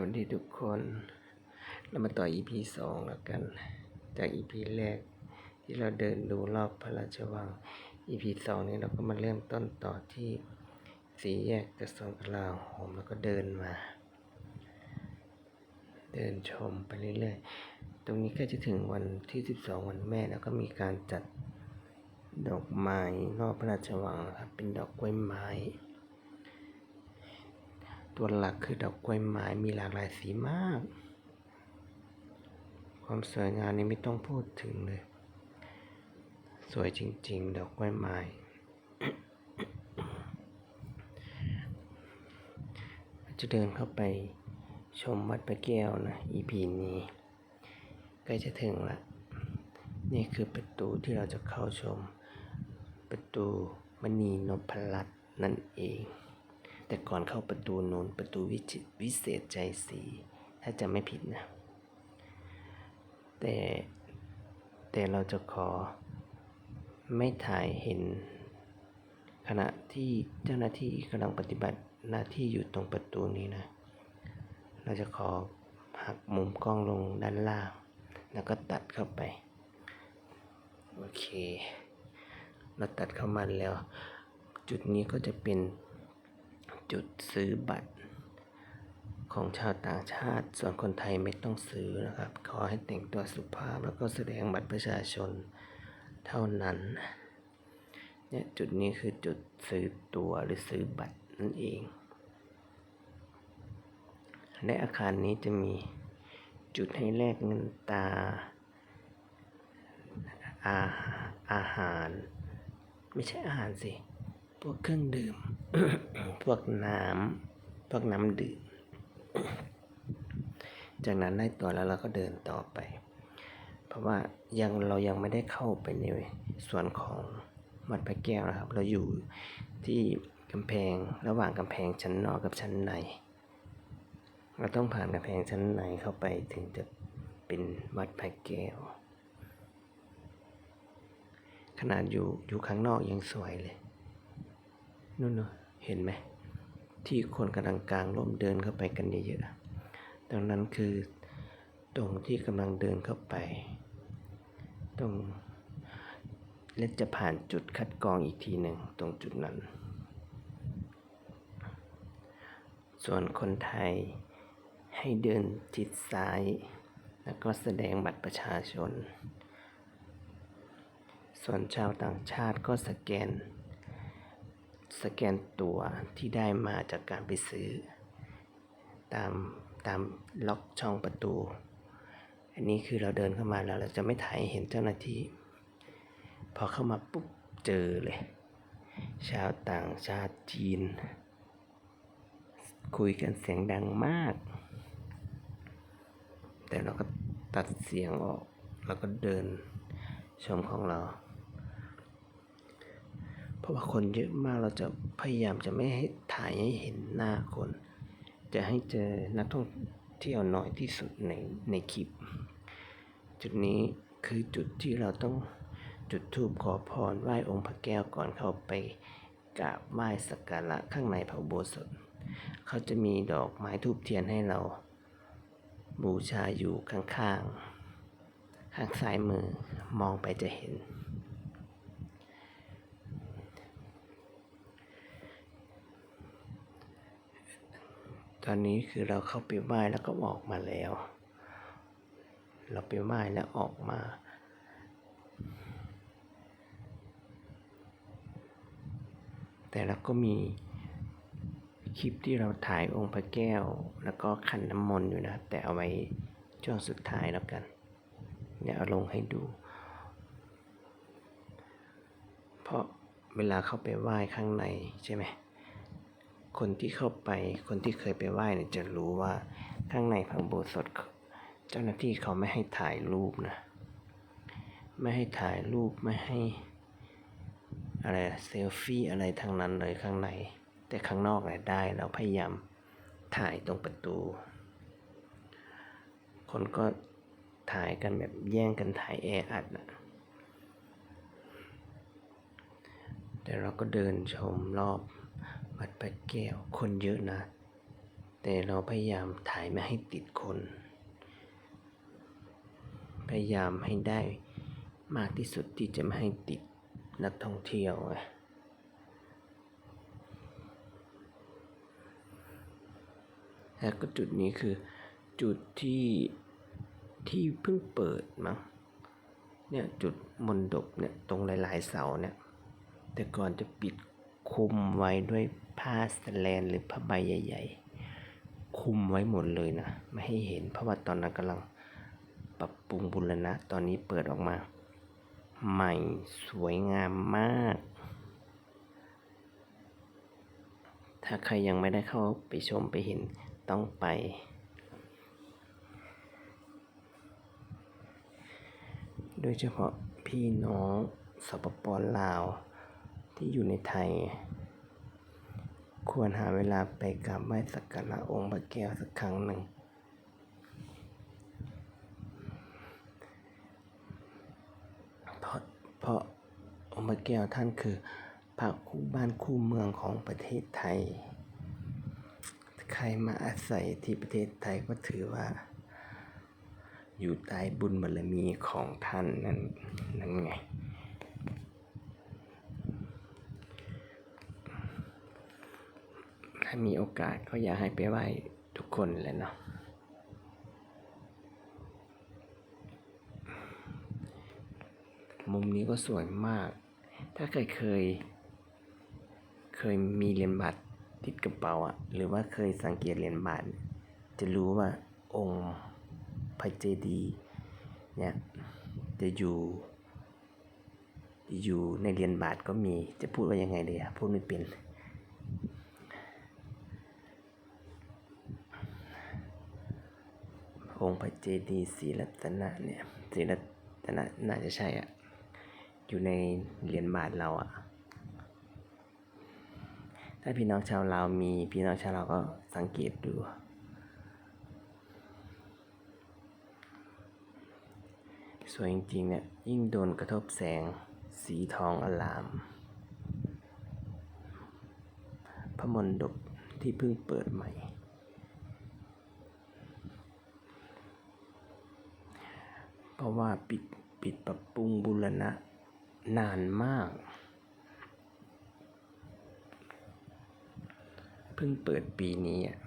วัสดีทุกคนเรามาต่อ EP สองแล้วกัน จาก EP แรกที่เราเดินดูรอบพระราชวัง EP สองนี้เราก็มาเริ่มต้นต่อที่สีแยกกระทรวงกลาโหมแล้วก็เดินมา เดินชมไปเรื่อยๆ ตรงนี้ก็จะถึงวันที่ 12 วันแม่แล้วก็มีการจัดดอกไม้รอบพระราชวังครับเป็นดอกกล้วยไม้ ตัวหลักคือดอกกล้วยไม้มีหลากหลายสีมาก ความสวยงามนี้ไม่ต้องพูดถึงเลย สวยจริง ๆ ดอกกล้วยไม้ จะเดินเข้าไปชมวัดพระแก้วนะ EP นี้ใกล้จะถึงละ นี่คือประตูที่เราจะเข้าชม ประตูมณีนพรัตน์นั่นเอง แต่ก่อนเข้าประตูนูนประตูวิจิตรวิเศษใจสีถ้าจะไม่ผิดนะ แต่แต่เราจะขอไม่ถ่ายเห็น ขณะที่เจ้าหน้าที่กำลังปฏิบัติหน้าที่อยู่ตรงประตูนี้นะ เราจะขอหักมุมกล้องลงด้านล่าง แล้วก็ตัดเข้าไป โอเค เราตัดเข้ามาแล้ว จุดนี้ก็จะเป็น จุดซื้อบัตร ของชาวต่างชาติ ส่วนคนไทยไม่ต้องซื้อนะครับ ขอให้แต่งตัวสุภาพแล้วก็แสดงบัตรประชาชนเท่านั้นเนี่ยจุดนี้คือจุดซื้อตัวหรือซื้อบัตรนั่นเอง และอาคารนี้จะมีจุดให้แลกเงินตาอาอาหาร ไม่ใช่อาหารสิ พวกเครื่องดื่ม พวกน้ำพวกน้ำดื่ม จากนั้นได้ตัวแล้วเราก็เดินต่อไป เพราะว่ายังเรายังไม่ได้เข้าไปในส่วนของวัดพระแก้วนะครับ เราอยู่ที่กำแพงระหว่างกำแพงชั้นนอกกับชั้นใน เราต้องผ่านกำแพงชั้นในเข้าไปถึงจะเป็นวัดพระแก้ว ขนาดอยู่อยู่ข้างนอกยังสวยเลย นู่นเนอะเห็นไหมที่คนกำลังกลางร่มเดินเข้าไปกันเยอะๆตรงนั้นคือตรงที่กำลังเดินเข้าไป ตรงและจะผ่านจุดคัดกรองอีกทีหนึ่งตรงจุดนั้น ส่วนคนไทยให้เดินทิศซ้าย แล้วก็แสดงบัตรประชาชน ส่วนชาวต่างชาติก็สแกน สแกนตัวที่ได้มาจากการไปซื้อ ตามตามล็อกช่องประตู อันนี้คือเราเดินเข้ามาแล้วเราจะไม่ถ่ายเห็นเจ้าหน้าที่ พอเข้ามาปุ๊บเจอเลย ชาวต่างชาติจีน คุยกันเสียงดังมาก แต่เราก็ตัดเสียงออก แล้วก็เดินชมของเรา เพราะว่าคนเยอะมากเราจะพยายามจะไม่ให้ถ่ายให้เห็นหน้าคน จะให้เจอนักท่องเที่ยวน้อยที่สุดในในคลิป จุดนี้คือจุดที่เราต้องจุดธูปขอพรไหว้องค์พระแก้วก่อนเข้าไปกราบไหว้สักการะข้างในพระอุโบสถ เขาจะมีดอกไม้ทูบเทียนให้เรา บูชาอยู่ข้างๆ ข้างซ้ายมือมองไปจะเห็น ตอนนี้คือเราเข้าไปไหว้แล้วก็ออกมาแล้ว เราไปไหว้แล้วออกมา แต่เราก็มีคลิปที่เราถ่ายองค์พระแก้ว แล้วก็ขันน้ำมนต์อยู่นะ แต่เอาไว้ช่วงสุดท้ายแล้วกันเดี๋ยวเอาลงให้ดู เพราะเวลาเข้าไปไหว้ข้างในใช่ไหม คนที่เข้าไป คนที่เคยไปไหว้เนี่ยจะรู้ว่าข้างในพระอุโบสถเจ้าหน้าที่เขาไม่ให้ถ่ายรูปนะ ไม่ให้ถ่ายรูปไม่ให้อะไรเซลฟี่อะไรทั้งนั้นเลยข้างใน แต่ข้างนอกเนี่ยได้เราพยายามถ่ายตรงประตู คนก็ถ่ายกันแบบแย่งกันถ่ายแออัดนะแต่เราก็เดินชมรอบ วัดพระแก้วคนเยอะนะ แต่เราพยายามถ่ายไม่ให้ติดคน พยายามให้ได้มากที่สุดที่จะไม่ให้ติดนักท่องเที่ยวไงแล้วก็จุดนี้คือจุดที่ที่เพิ่งเปิดมั้งเนี่ยจุดมนดบเนี่ยตรงหลายๆเสาเนี่ย แต่ก่อนจะปิดคุมไว้ด้วย ผ้าสแลนหรือผ้าใบใหญ่ ๆ คุมไว้หมดเลยนะ ไม่ให้เห็นเพราะว่าตอนนั้นกำลังปรับปรุงบุรณะ ตอนนี้เปิดออกมา ใหม่สวยงามมาก ถ้าใครยังไม่ได้เข้าไปชมไปเห็นต้องไป โดยเฉพาะพี่น้องสปปลาวที่อยู่ในไทย ควรหาเวลาไปกราบไหว้สักการะองค์พระแก้วสักครั้งหนึ่ง เพราะเพราะองค์พระแก้วท่านคือพระคู่บ้านคู่เมืองของประเทศไทย ใครมาอาศัยที่ประเทศไทยก็ถือว่า อยู่ใต้บุญบารมีของท่านนั่นนั่นไง ถ้ามีโอกาสก็อยากให้ไปไหว้ทุกคนแหละเนาะมุมนี้ก็สวยมาก ถ้าเคยเคย เคยมีเหรียญบาทติดกระเป๋าอะหรือว่าเคยสังเกตเหรียญบาทจะรู้ว่าองค์พระเจดีย์เนี่ยจะอยู่ อยู่ในเหรียญบาทก็มีจะพูดว่ายังไงเดีอะพูดไม่เป็น องค์พระเจดีย์ศรีรัตนะเนี่ยศรีรัตนะน่าจะใช่อะอยู่ในเหรียญบาทเราอะถ้าพี่น้องชาวลาวมีพี่น้องชาวลาวก็สังเกตดูสวยจริงๆเนี่ยยิ่งโดนกระทบแสงสีทองอลาม พระมนดบที่เพิ่งเปิดใหม่ เพ ราะว่าปิดปิดปรับปรุงบูรณะนานมาก เพิ่งเปิดปีนี้อะ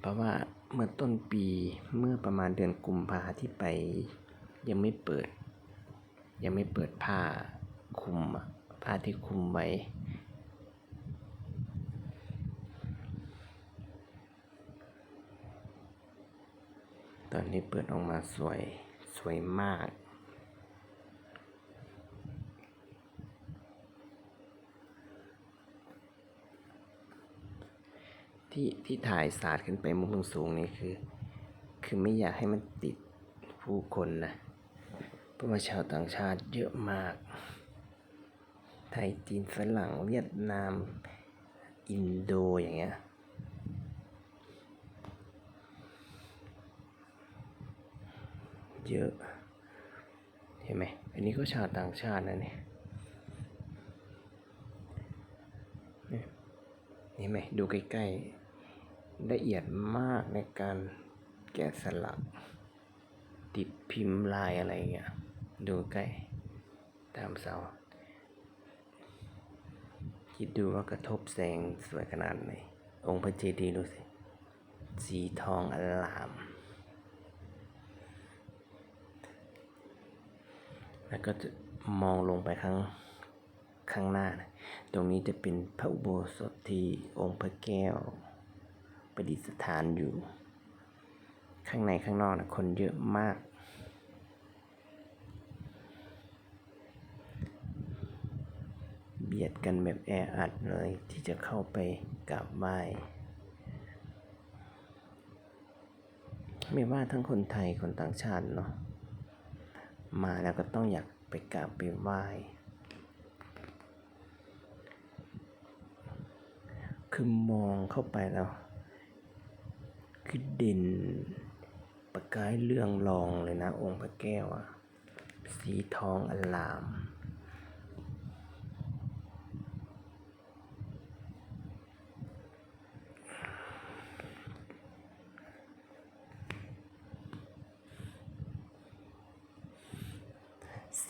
เพราะว่าเมื่อต้นปีเมื่อประมาณเดือนกุมภาที่ไป ยังไม่เปิด ยังไม่เปิดผ้าคุมผ้าที่คุมไว้ ตอนนี้เปิดออกมาสวย สวยมาก ที่ที่ถ่ายสาดขึ้นไปมุมสูงๆนี่คือ คือไม่อยากให้มันติดผู้คนนะ เพราะว่าชาวต่างชาติเยอะมาก ไทยจีนฝรั่งเวียดนาม อินโดอย่างเงี้ย เยอะ เห็นไหมอันนี้ก็ชาวต่างชาตินะเนี่ยเนี่ยเห็นไหมดูใกล้ๆละเอียดมากในการแกะสลัก ติดพิมพ์ลายอะไรเงี้ยดูใกล้ตามเสาคิดดูว่ากระทบแสงสวยขนาดไหนองค์พระเจดีย์ดูสิ สีทองอลาม แล้วก็จะมองลงไปข้างข้างหน้านะตรงนี้จะเป็นพระอุโบสถที่องค์พระแก้วประดิษฐานอยู่ ข้างในข้างนอกนะคนเยอะมาก เบียดกันแบบแออัดเลยที่จะเข้าไปกราบไหว้ไม่ว่าทั้งคนไทยคนต่างชาติเนาะ มาแล้วก็ต้องอยากไปกราบไปไหว้คือมองเข้าไปแล้ว คือเด่นประกายเรื่องรองเลยนะ องค์พระแก้วอะสีทองอลาม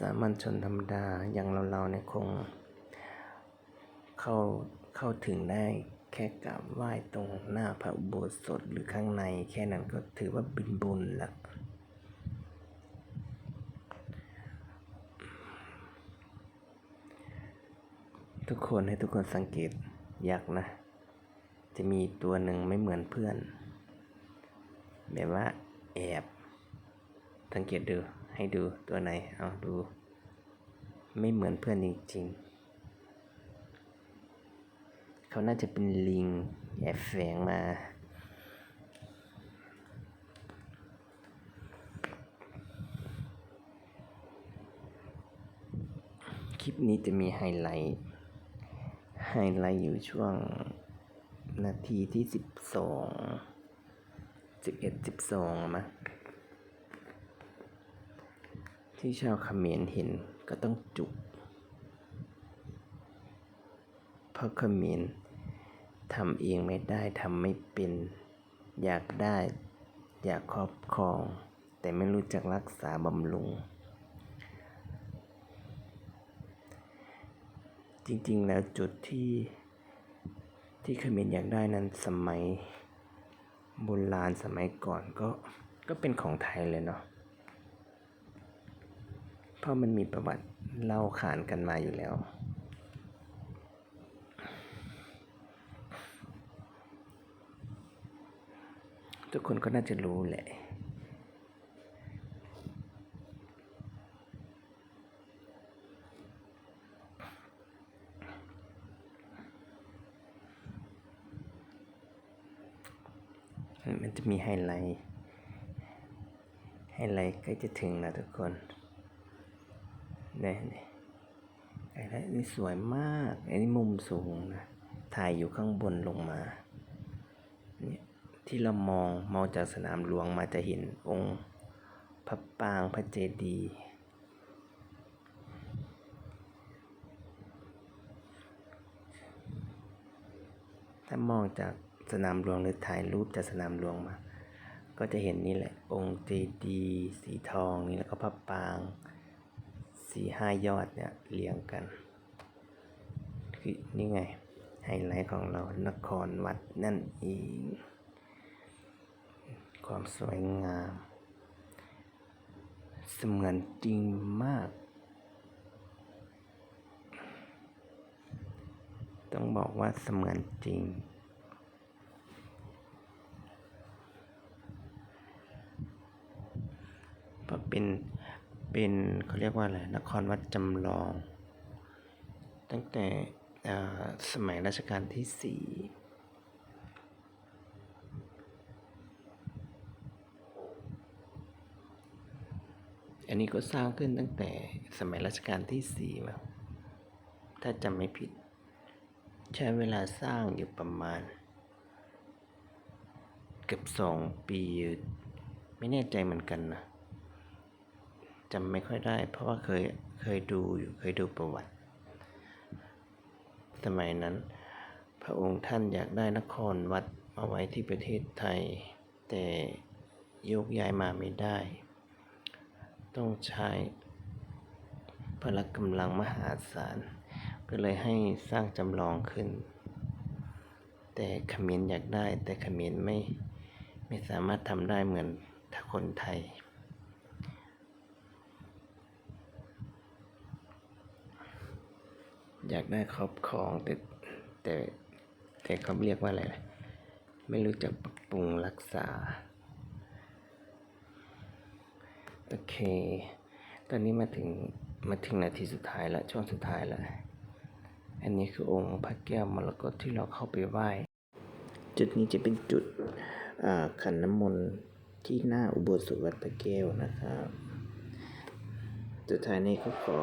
สามัญชนธรรมดาอย่างเราๆเนี่ยคงเข้าเข้าถึงได้แค่กราบไหว้ตรงหน้าพระอุโบสถหรือข้างในแค่นั้นก็ถือว่าบินบุญละทุกคนให้ทุกคนสังเกตยักษ์นะ จะมีตัวหนึ่งไม่เหมือนเพื่อน แบบว่าแอบ สังเกตดู ให้ดูตัวไหน เอาดู ไม่เหมือนเพื่อนจริงๆ เขาน่าจะเป็นลิงแอบแฝงมา คลิปนี้จะมีไฮไลท์ ไฮไลท์อยู่ช่วงนาทีที่สิบสองสิบเอ็ดสิบสองมั้ง ที่ชาวเขมรเห็นก็ต้องจุก เพราะเขมรทำเองไม่ได้ทำไม่เป็น อยากได้ อยากครอบครอง แต่ไม่รู้จักรักษาบำรุง จริงๆ แล้วจุดที่ที่เขมรอยากได้นั้นสมัยโบราณสมัยก่อนก็ก็เป็นของไทยเลยเนาะ เพราะมันมีประวัติเล่าขานกันมาอยู่แล้ว ทุกคนก็น่าจะรู้แหละมันจะมีไฮไลท์ ไฮไลท์ใกล้จะถึงแล้วทุกคน นี่ยเนี่ยไฮไลท์นี่สวยมาก อันนี้มุมสูงนะ ถ่ายอยู่ข้างบนลงมา เนี่ยที่เรามองมองจากสนามหลวงมาจะเห็นองค์พระปางพระเจดีย์ถ้ามองจากสนามหลวงหรือถ่ายรูปจากสนามหลวงมา ก็จะเห็นนี่แหละ องค์เจดีย์สีทองนี่แล้วก็พระปาง สี่ห้ายอดเนี่ยเรียงกันคือนี่ไง ไฮไลท์ของเรานครวัดนั่นเอง ความสวยงามเสมือนจริงมาก ต้องบอกว่าเสมือนจริงเพราะเป็น เป็นเขาเรียกว่าอะไรนครวัดจำลอง ตั้งแต่สมัยรัชกาลที่สี่อันนี้ก็สร้างขึ้นตั้งแต่สมัยรัชกาลที่สี่มาถ้าจำไม่ผิด ใช้เวลาสร้างอยู่ประมาณ เกือบสองปี ไม่แน่ใจเหมือนกันนะ จำไม่ค่อยได้ เพราะว่าเคยเคยดูอยู่เคยดูประวัติ สมัยนั้น พระองค์ท่านอยากได้นครวัดมาไว้ที่ประเทศไทย แต่ยกย้ายมาไม่ได้ ต้องใช้พละกำลังมหาศาล ก็เลยให้สร้างจำลองขึ้น แต่ขมรอยากได้แต่ขมรไม่ไม่สามารถทำได้เหมือนถ้าคนไทย อยากได้ครอบครองแต่แต่แต่เขาเรียกว่าอะไรนะไม่รู้จักปรับปรุงรักษา โอเค ตอนนี้มาถึงมาถึงนาทีสุดท้ายแล้วช่วงสุดท้ายแล้ว อันนี้คือองค์พระแก้วมรกตที่เราเข้าไปไหว้ จุดนี้จะเป็นจุดขันน้ำมนต์ที่หน้าอุโบสถวัดพระแก้วนะครับ สุดท้ายนี้ก็ขอ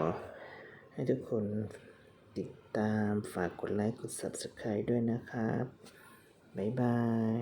ให้ทุกคน ตาม ฝากกดไลค์ กด Subscribe ด้วยนะครับ บ๊ายบาย